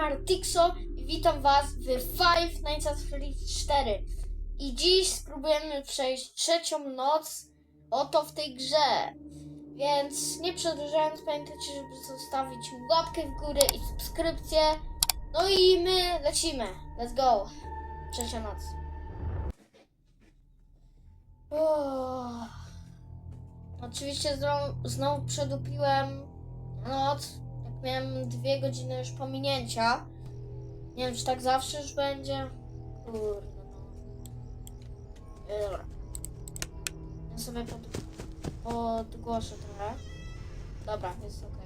Artixo i witam was w Five Nights at Freddy's 4. I dziś spróbujemy przejść trzecią noc oto w tej grze. Więc nie przedłużając, pamiętajcie, żeby zostawić łapkę w górę i subskrypcję. No i my lecimy. Let's go. Trzecia noc. Uff. Oczywiście znowu, znowu przedupiłem noc. Miałem dwie godziny już pominięcia. Nie wiem, czy tak zawsze już będzie. Kurde, no. Dobra. Ja sobie pod, podgłoszę trochę. Dobra, jest ok.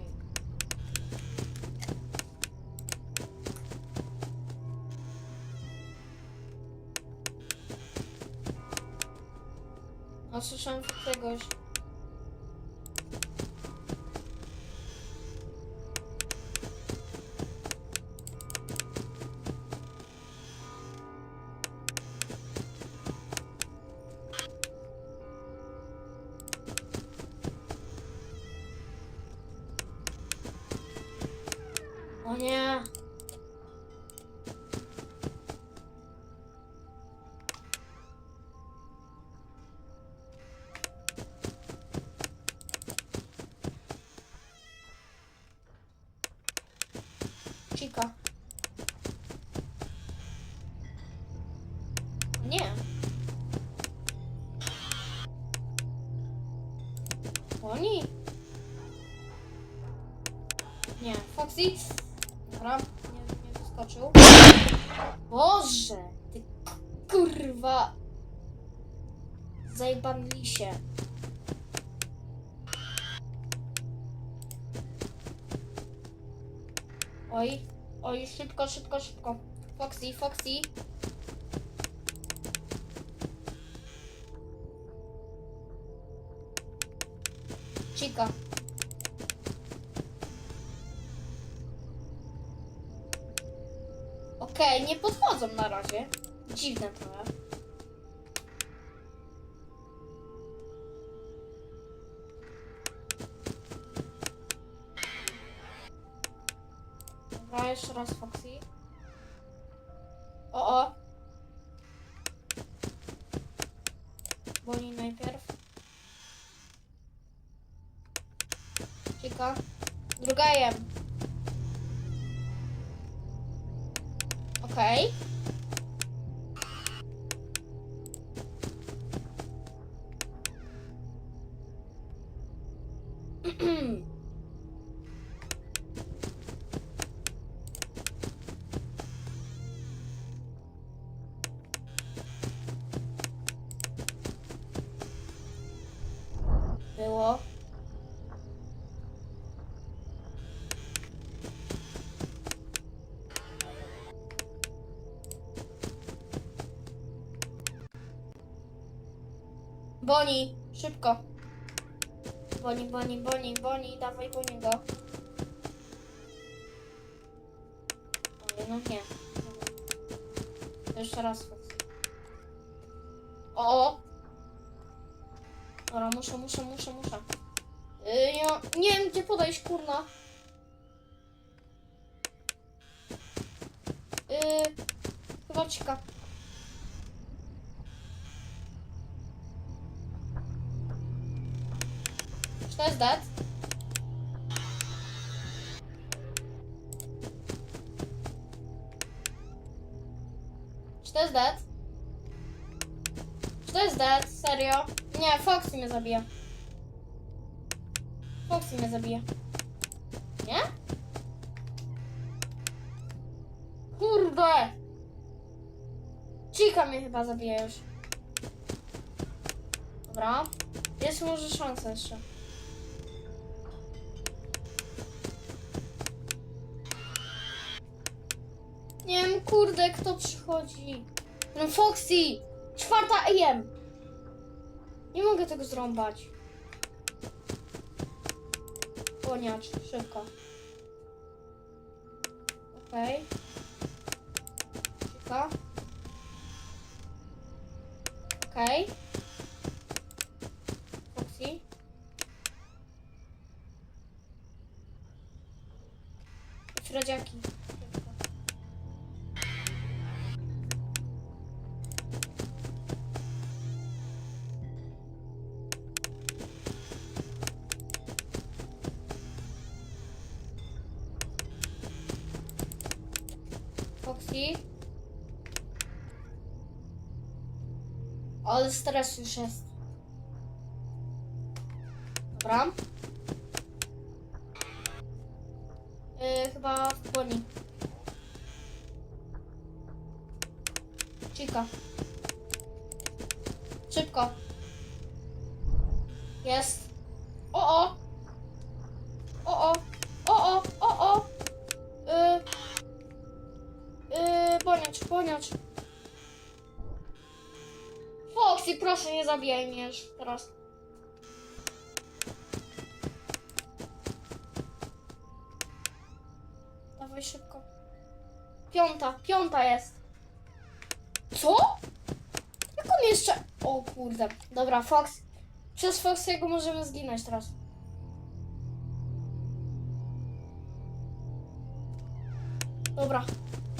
No, słyszałem. Chica. Nie. Oni? Nie. Foxy? Dobra, nie, nie wyskoczył. Boże! Ty kurwa! Zajban lisie. Oj, oj, szybko, szybko, szybko. Foxy, Foxy. Chica. Okej, nie podchodzą na razie. Dziwne trochę. Dobra, jeszcze raz Foxy. O, o. Boli najpierw. Chica. Druga jem. Okej. Było. Boni, szybko. Boni, Boni, Boni, Boni, dawaj po niego. Ale no nie. Jeszcze raz. O! Dobra, muszę, muszę, muszę, muszę. Yy, nie wiem, gdzie podejść, kurna. Yy, chyba cika. Czy to jest dead? Czy to jest dead? Czy to jest dead? Serio? Nie, Foxy mnie zabija. Foxy mnie zabija. Nie? Kurde! Chica mnie chyba zabija już. Dobra. Jest może szansa jeszcze. Nie wiem, kurde, kto przychodzi. No Foxy! Czwarta AM! Nie mogę tego zrąbać. Boniacz, szybko. Okej. Szybko. Okej. Foxy. Fredziaki. Ale stres już jest. Dobra. Yy, chyba w Boni. Chica. Szybko. Jest. O o. Foxy, proszę nie zabijaj mnie już teraz. Dawaj szybko. Piąta, piąta jest. Co? Jak on jeszcze... O kurde. Dobra, Fox. Przez Foxy'ego możemy zginąć teraz. Dobra.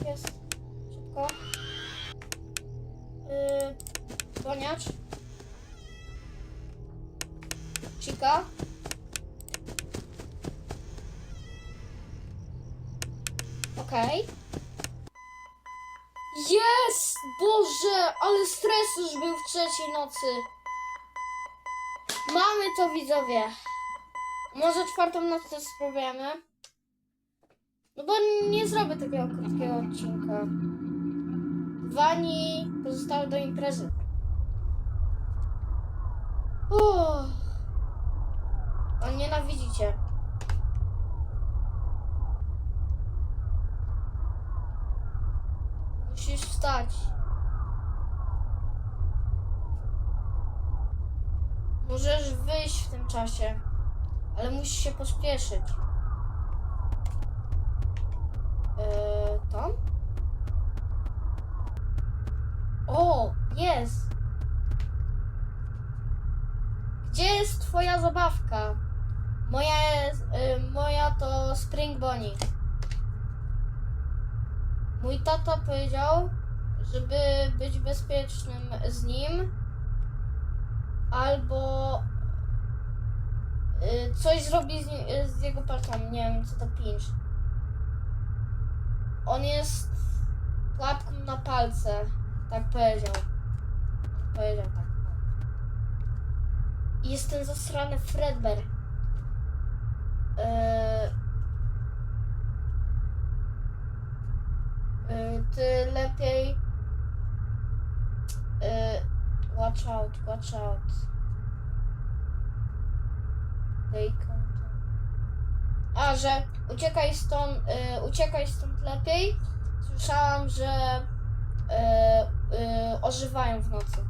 Jest. Boniacz. Chica. Okej. Jest! Boże, ale stres już był w trzeciej nocy. Mamy to widzowie. Może czwartą noc też spróbujemy. No bo nie zrobię takiego krótkiego odcinka. Wani pozostały do imprezy. Uff. On nienawidzicie. Musisz wstać. Możesz wyjść w tym czasie, ale musisz się pospieszyć. Eee, tam? O, jest! Gdzie jest twoja zabawka? Moja jest, y, moja to Spring Bonnie. Mój tata powiedział, żeby być bezpiecznym z nim, albo y, coś zrobi z, z jego palcami. Nie wiem, co to pincz. On jest klapką na palce. Tak powiedział. Powiedział tak. Jest ten zasrany Fredbear. Yy, yy, ty lepiej. Yy, watch out, watch out. A, że uciekaj stąd, yy, uciekaj stąd lepiej. Słyszałam, że yy, ożywają w nocy.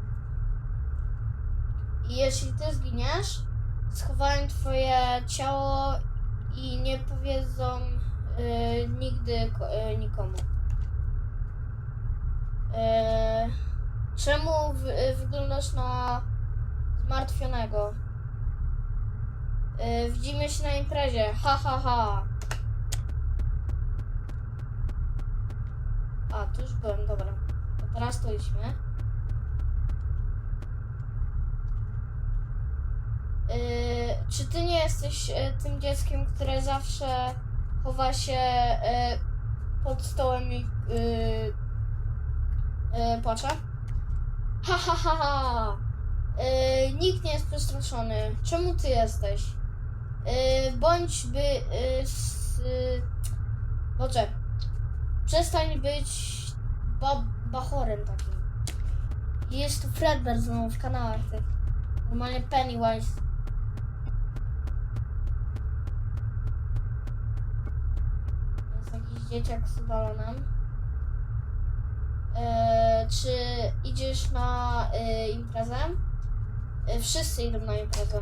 I jeśli ty zginiesz, schowają twoje ciało i nie powiedzą y, nigdy y, nikomu. Y, czemu w, y, wyglądasz na zmartwionego? Y, widzimy się na imprezie. Ha, ha, ha. A, tu już byłem, dobra. To teraz tu idźmy. Yy, czy ty nie jesteś e, tym dzieckiem, które zawsze chowa się e, pod stołem i yy, płacze? Ha, ha, ha, ha. Nikt nie jest przestraszony. Czemu ty jesteś? Yy, bądź by... Yy, s, Boże. Przestań być ba bachorem takim. Jest tu Fredbear znowu w kanałach tych. Normalnie Pennywise. Jest jakiś dzieciak z balonem. E, czy idziesz na e, imprezę? E, wszyscy idą na imprezę.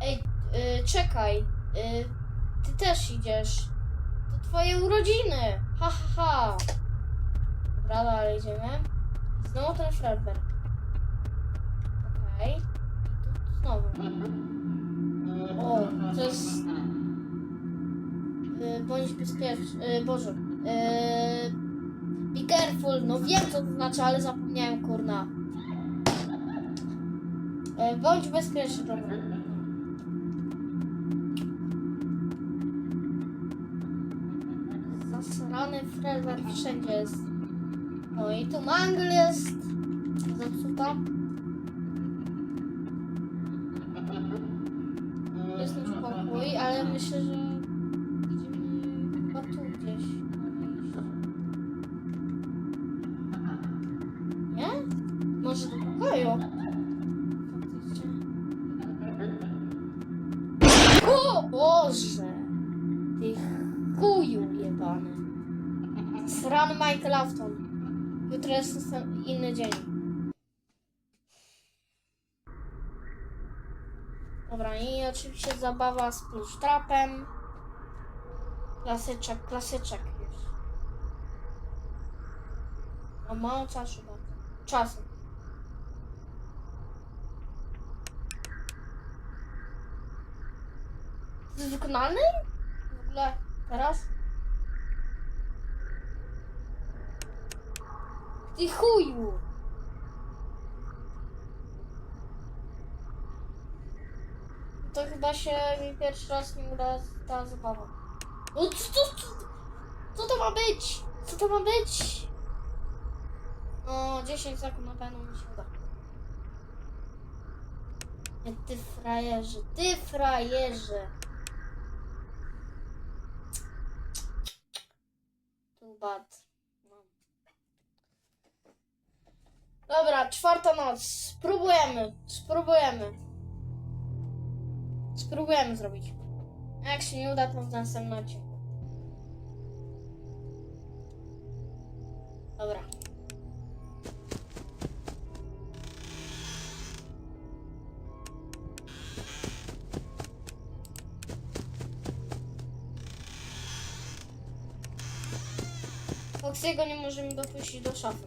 Ej, e, czekaj. E, ty też idziesz. To twoje urodziny. Ha, ha, ha. Dobra, dalej idziemy. Znowu ten Fredbear. Okej. I tu znowu. O, to jest... Y, bądź bezpieczny. Boże. Y, be careful. No wiem co to znaczy, ale zapomniałem, kurna. Y, bądź bezpieczny, dobra. Zasrany frezer wszędzie jest. No i tu mangl jest. Zepsuta. Jest na spokój, ale myślę, że Jutro jest inny dzień. Dobra, i oczywiście zabawa z plusztrapem. Klasyczek, klasyczek już. A mało czasu bardzo. Czasu. Jest wykonalny? W ogóle teraz? Ty chuju! To chyba się mi pierwszy raz nie uda ta zabawa. No co, co, co, co to ma być? Co to ma być? No, 10 sekund na pewno mi się uda. Nie, Ty frajerze, ty frajerze. Too bad. No. Czwarta noc. Spróbujemy, spróbujemy. Spróbujemy zrobić. A Jak się nie uda, to w następnym odcinku. Dobra. Foxiego nie możemy dopuścić do szafy.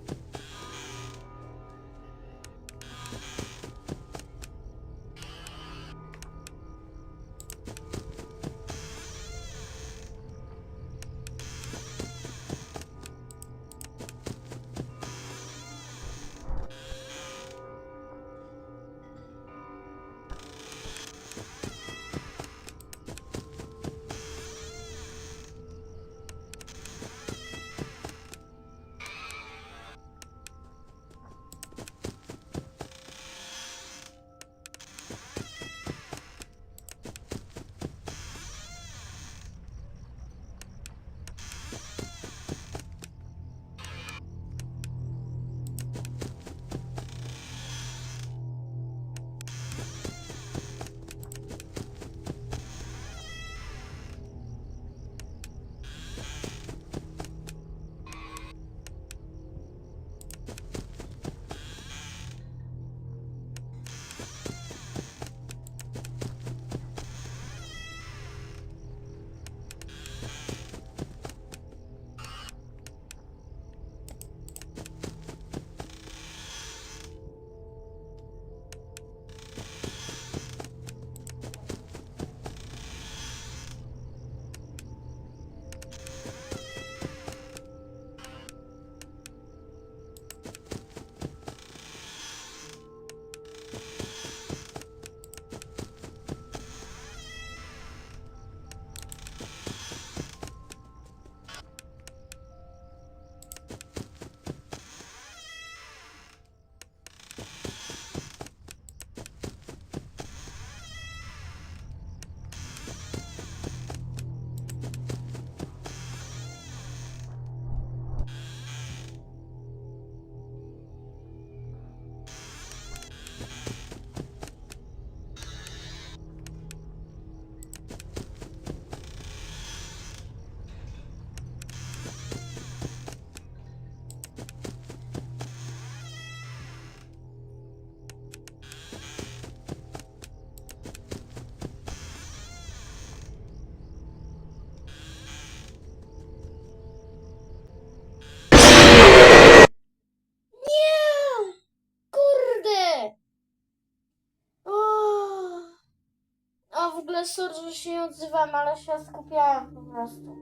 A w ogóle sorry, że się nie odzywam, ale się skupiałam po prostu.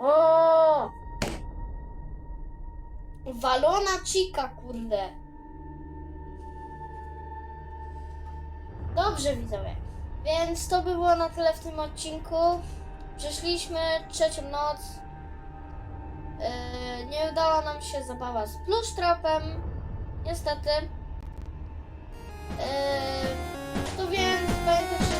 O! Walona cika, kurde. Dobrze widzowie. Więc to by było na tyle w tym odcinku. Przeszliśmy trzecią noc. Yy, nie udała nam się zabawa z plusztrapem. Niestety. Yy, to więc pamiętajcie,